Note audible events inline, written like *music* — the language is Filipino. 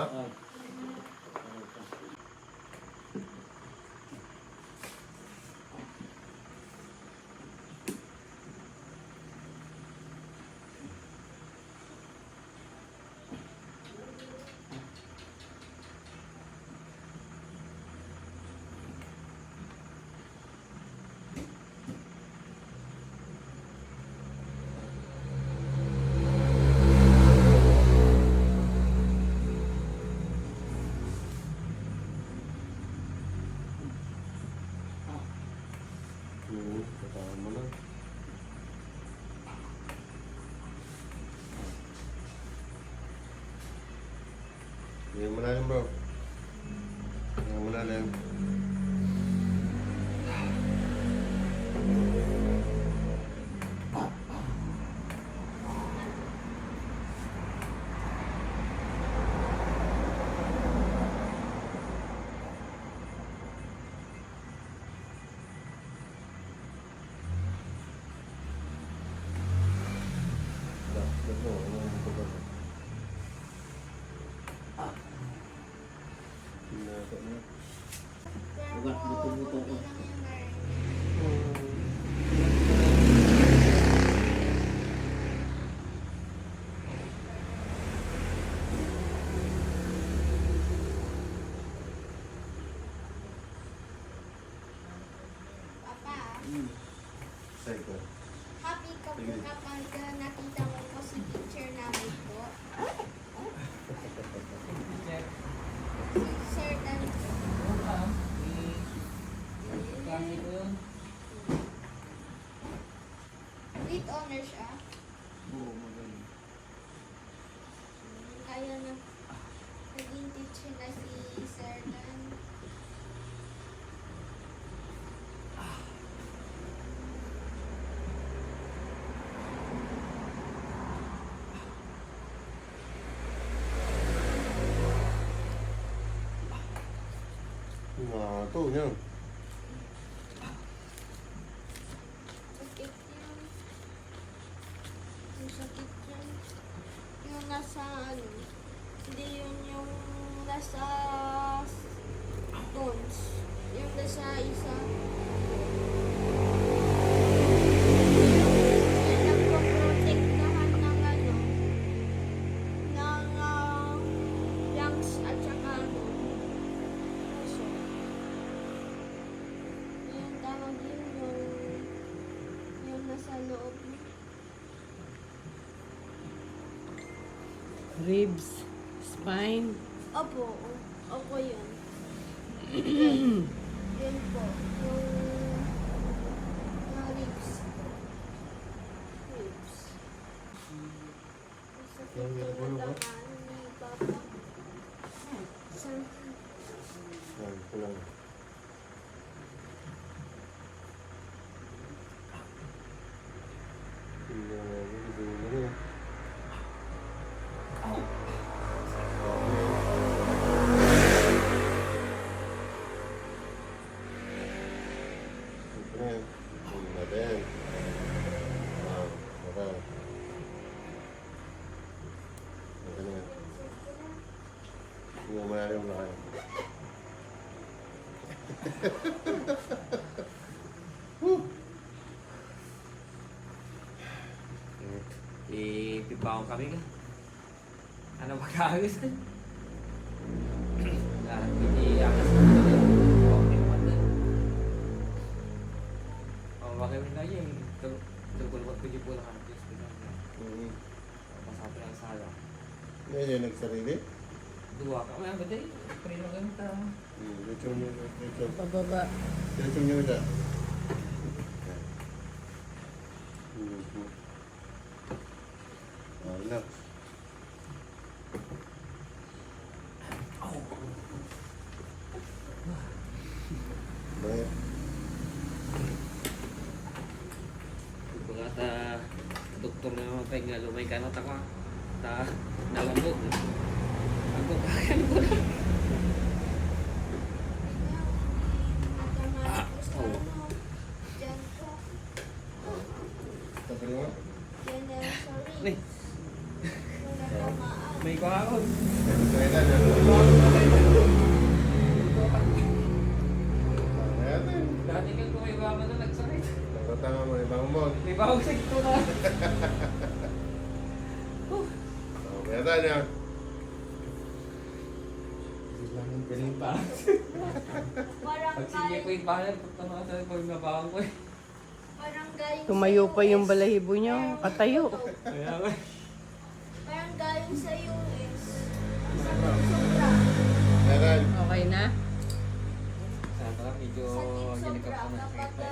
ba? Ah. Hmm, katawa mo na. Ngayon mo na rin bro. Ngayon mo na rin. Pinasa na. Ugat, buto-buto ko. Psycho. happy ka po kapag uh, nakita mo po si teacher namin po. *laughs* Si Sir Dan po. Kasi ko yun. With honor siya. Oo, magaling. Kaya na naging teacher na si Sir Dan. Nga to, yan. Sakit yun. Yung sakit yun. Yung nasa ano. Hindi yun yung nasa bones. Yung nasa isa. Ano. Ah, ano. tawag yun yung yung nasa loob. Ribs, spine. Opo, opo yun. *clears throat* yun po. Yung, yung ribs. Ribs. Ba? tangan ni Papa. Sa, Yan, ito lang. Tingnan natin, ito yung ano. Ito na yan. Tingnan natin. Ah, ito. Ito na yan. Mo na yung lahat. Ipipaw kami ka. Ano magkagis na? *clears throat* Ah, hindi akas na ito. Okay man din. Oh, bakit mo na yun? Tugol ko pwede po lang ang Diyos. Mm. Pasabi ang sala. Ngayon yung nagsarili? Dua ka man, bati. Pre na ganta. Hmm, dito nyo, dito. Pababa. Dito nyo na. Wala. Baik. Baka ta doktor na mapahinga lumay ka na ta ka. Ta nalambot. Uy. May kahon. Dati kang kumibaman na nagsakit. Tama mo, ibang mo. May bahong sa ito na. *laughs* Oh, kaya tayo niya. Galing pa. Pag sige ko yung pangalan, pag tumakas ko yung nabawang ko eh. Parang Tumayo pa yung balahibo niya. Katayo. Kaya nga. Parang galing sa US. Okay na? Sana lang medyo ginagap ko na.